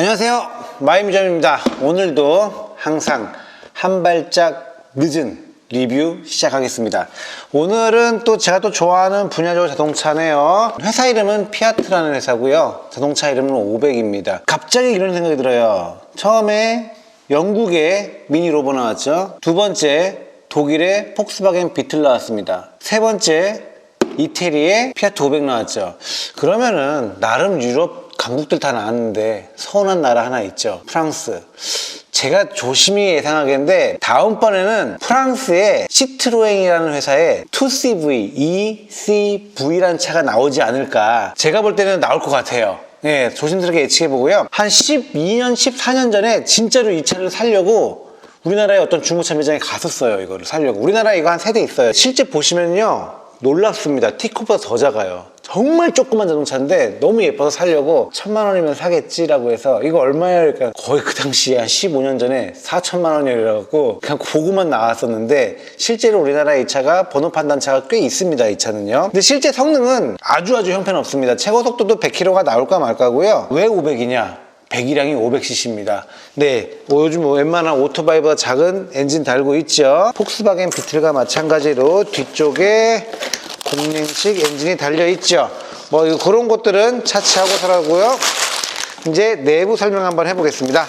안녕하세요. 마이미점입니다. 오늘도 항상 한 발짝 늦은 리뷰 시작하겠습니다. 오늘은 또 제가 또 좋아하는 분야적 자동차네요. 회사 이름은 피아트라는 회사고요. 자동차 이름은 500입니다. 갑자기 이런 생각이 들어요. 처음에 영국에 미니 로버 나왔죠. 두 번째 독일의 폭스바겐 비틀 나왔습니다. 세 번째 이태리에 피아트 500 나왔죠. 그러면은 나름 유럽 강국들 다 나왔는데 서운한 나라 하나 있죠. 프랑스. 제가 조심히 예상하겠는데 다음번에는 프랑스의 시트로행이라는 회사에 2CV, ECV라는 차가 나오지 않을까. 제가 볼 때는 나올 것 같아요. 예, 조심스럽게 예측해 보고요. 한 12년, 14년 전에 진짜로 이 차를 살려고 우리나라의 어떤 중고차 매장에 갔었어요. 이거를 살려고. 우리나라에 이거 한 세 대 있어요. 실제 보시면요. 놀랍습니다. 티코보다 더 작아요. 정말 조그만 자동차인데 너무 예뻐서 살려고 천만 원이면 사겠지라고 해서 이거 얼마야? 그러니까 거의 그 당시에 한 15년 전에 4천만 원이라고 그냥 보고만 나왔었는데 실제로 우리나라 이 차가 번호 판단차가 꽤 있습니다. 이 차는요. 근데 실제 성능은 아주 아주 형편없습니다. 최고 속도도 100km가 나올까 말까고요. 왜 500이냐? 배기량이 500cc입니다. 네, 뭐 요즘 웬만한 오토바이보다 작은 엔진 달고 있죠. 폭스바겐 비틀과 마찬가지로 뒤쪽에 공랭식 엔진이 달려 있죠. 뭐 그런 것들은 차치하고서라고요. 이제 내부 설명 한번 해보겠습니다.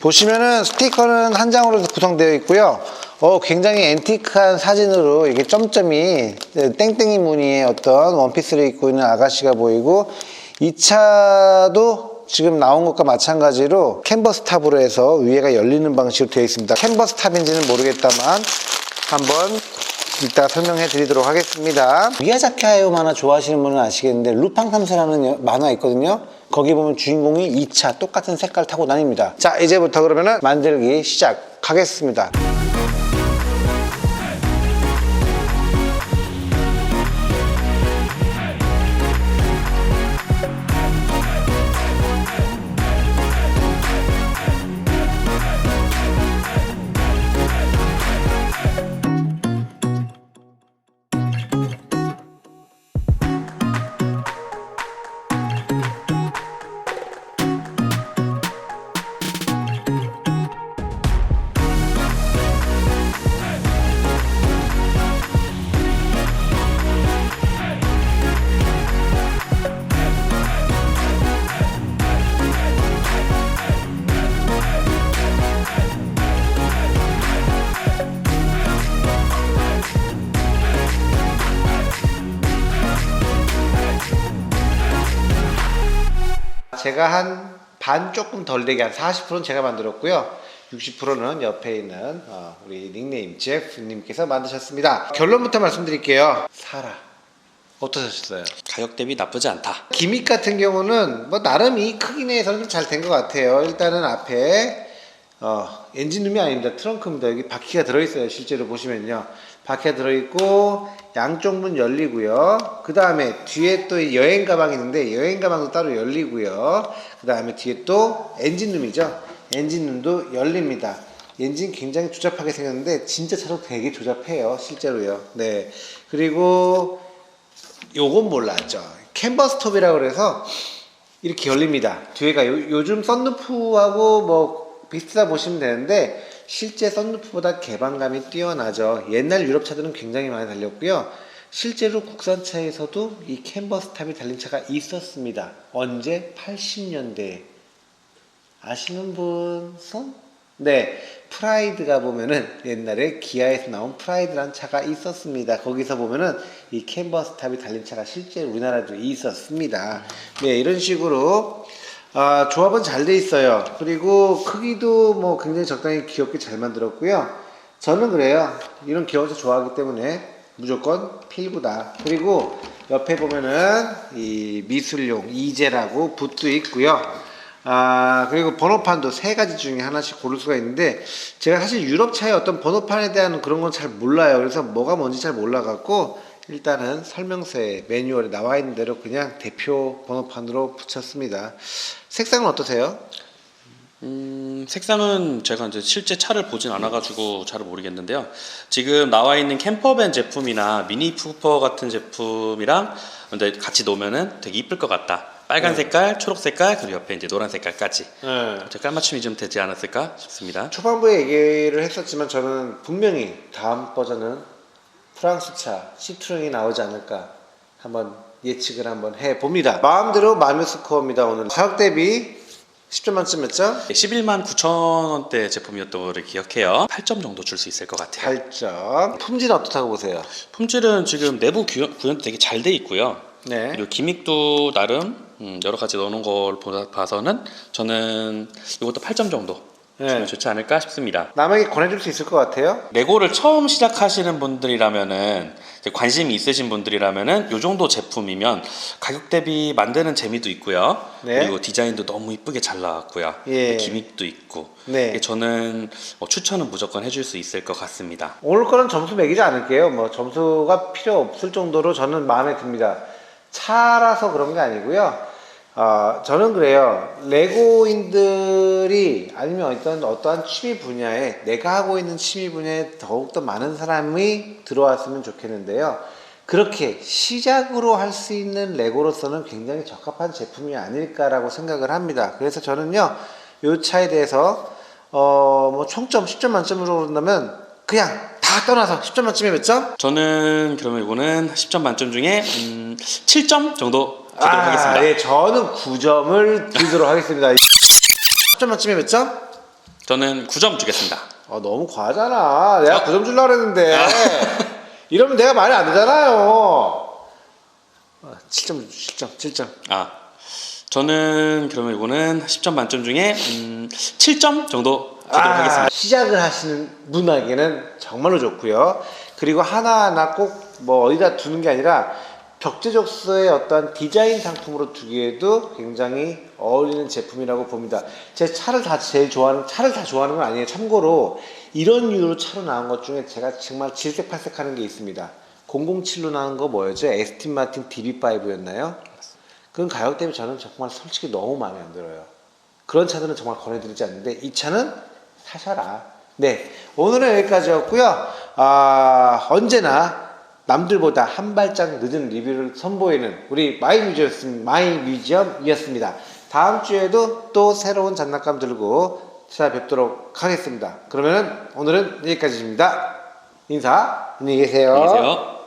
보시면은 스티커는 한 장으로 구성되어 있고요. 어, 굉장히 앤티크한 사진으로 이게 점점이 땡땡이 무늬의 어떤 원피스를 입고 있는 아가씨가 보이고 이 차도 지금 나온 것과 마찬가지로 캔버스 탑으로 해서 위에가 열리는 방식으로 되어 있습니다. 캔버스 탑인지는 모르겠다만 한번 이따가 설명해 드리도록 하겠습니다. 미야자키 하야오 만화 좋아하시는 분은 아시겠는데 루팡 삼세라는 여- 만화 있거든요. 거기 보면 주인공이 이차 똑같은 색깔 타고 다닙니다. 자, 이제부터 그러면은 만들기 시작하겠습니다. 제가 한 반 조금 덜 되게 한 40%는 제가 만들었고요. 60%는 옆에 있는 어, 우리 닉네임 제프님께서 만드셨습니다. 결론부터 말씀드릴게요. 사라. 어떠셨어요? 가격 대비 나쁘지 않다. 기믹 같은 경우는 뭐 나름 이 크기 내에서는 잘 된 것 같아요. 일단은 앞에 어, 엔진룸이 아닙니다. 트렁크입니다. 여기 바퀴가 들어있어요. 실제로 보시면요. 바퀴가 들어있고 양쪽 문 열리고요. 그 다음에 뒤에 또 여행 가방이 있는데 여행 가방도 따로 열리고요. 그 다음에 뒤에 또 엔진룸이죠. 엔진룸도 열립니다. 엔진 굉장히 조잡하게 생겼는데 진짜 차로 되게 조잡해요. 실제로요. 네. 그리고 요건 몰랐죠. 캔버스톱이라고 그래서 이렇게 열립니다. 뒤에가 요, 요즘 썬루프하고 뭐 비슷하다 보시면 되는데 실제 썬루프보다 개방감이 뛰어나죠. 옛날 유럽 차들은 굉장히 많이 달렸고요. 실제로 국산차에서도 이 캔버스 탑이 달린 차가 있었습니다. 언제? 80년대에. 아시는 분 손? 네, 프라이드가 보면은 옛날에 기아에서 나온 프라이드란 차가 있었습니다. 거기서 보면은 이 캔버스 탑이 달린 차가 실제 우리나라에도 있었습니다. 네, 이런 식으로 아, 조합은 잘 돼 있어요. 그리고 크기도 뭐 굉장히 적당히 귀엽게 잘 만들었고요. 저는 그래요. 이런 귀여운 차 좋아하기 때문에 무조건 필부다. 그리고 옆에 보면은 이 미술용 이제라고 붓도 있고요. 아, 그리고 번호판도 세 가지 중에 하나씩 고를 수가 있는데, 제가 사실 유럽 차의 어떤 번호판에 대한 그런 건 잘 몰라요. 그래서 뭐가 뭔지 잘 몰라갖고, 일단은 설명서에 매뉴얼에 나와 있는 대로 그냥 대표 번호판으로 붙였습니다. 색상은 어떠세요? 음, 색상은 제가 이제 실제 차를 보진 않아가지고 잘 모르겠는데요. 지금 나와 있는 캠퍼밴 제품이나 미니 쿠퍼 같은 제품이랑 근데 같이 놓으면은 되게 이쁠 것 같다. 빨간 색깔, 초록 색깔, 그리고 옆에 이제 노란 색깔까지. 네. 저 깔맞춤이 좀 되지 않았을까 싶습니다. 초반부에 얘기를 했었지만 저는 분명히 다음 버전은 프랑스 차 시트롱이 나오지 않을까 한번 예측을 한번 해 봅니다. 마음대로 마음의 스코어입니다. 오늘 가격 대비 10점 만점 몇 점? 11만 9천 원대 제품이었던 거를 기억해요. 8점 정도 줄 수 있을 것 같아요. 8점. 품질은 어떻다고 보세요? 품질은 지금 내부 구현, 구현도 되게 잘 돼 있고요. 네. 그리고 기믹도 나름 음, 여러 가지 넣어놓은 걸 봐서는 저는 이것도 8점 정도 네. 좋지 않을까 싶습니다. 남에게 권해줄 수 있을 것 같아요. 레고를 처음 시작하시는 분들이라면은 관심이 있으신 분들이라면은 요 정도 제품이면 가격 대비 만드는 재미도 있고요. 네. 그리고 디자인도 너무 이쁘게 잘 나왔고요. 예. 기믹도 있고. 네. 저는 어, 추천은 무조건 해줄 수 있을 것 같습니다. 오늘 거는 점수 매기지 않을게요. 뭐 점수가 필요 없을 정도로 저는 마음에 듭니다. 차라서 그런 게 아니고요. 어, 저는 그래요. 레고인들이 아니면 어떤 어떠한 취미 분야에 내가 하고 있는 취미 분야에 더욱더 많은 사람이 들어왔으면 좋겠는데요. 그렇게 시작으로 할 수 있는 레고로서는 굉장히 적합한 제품이 아닐까라고 생각을 합니다. 그래서 저는요, 요 차에 대해서 어, 뭐 총점 10점 만점으로 그런다면 그냥 다 떠나서 10점 만점에 몇 점? 저는 그러면 이거는 10점 만점 중에 음, 7점 정도 드리도록 하겠습니다. 예, 저는 9점을 드리도록 하겠습니다. 10점 만점에 몇 점? 저는 9점 주겠습니다. 아, 너무 과하잖아. 내가 어? 9점 주려고 그랬는데. 이러면 내가 말이 안 되잖아요. 아, 7점, 7점, 7점. 아, 저는 그러면 이거는 10점 만점 중에 음, 7점 정도 드리도록 하겠습니다. 아, 시작을 하시는 분에게는 정말로 좋고요. 그리고 하나하나 꼭 뭐 어디다 두는 게 아니라 벽제적소의 어떤 디자인 상품으로 두기에도 굉장히 어울리는 제품이라고 봅니다. 제 차를 다 제일 좋아하는 차를 다 좋아하는 건 아니에요. 참고로 이런 유로 차로 나온 것 중에 제가 정말 질색팔색 하는 게 있습니다. 007로 나온 거 뭐였죠? 에스틴 마틴 DB5였나요? 그건 가격 대비 저는 정말 솔직히 너무 마음에 안 들어요. 그런 차들은 정말 권해드리지 않는데 이 차는 사셔라. 네, 오늘은 여기까지였고요. 아, 언제나 남들보다 한 발짝 늦은 리뷰를 선보이는 우리 마이뮤지엄, 마이뮤지엄이었습니다. 다음 주에도 또 새로운 장난감 들고 찾아뵙도록 하겠습니다. 그러면 오늘은 여기까지입니다. 인사, 안녕히 계세요. 안녕히 계세요.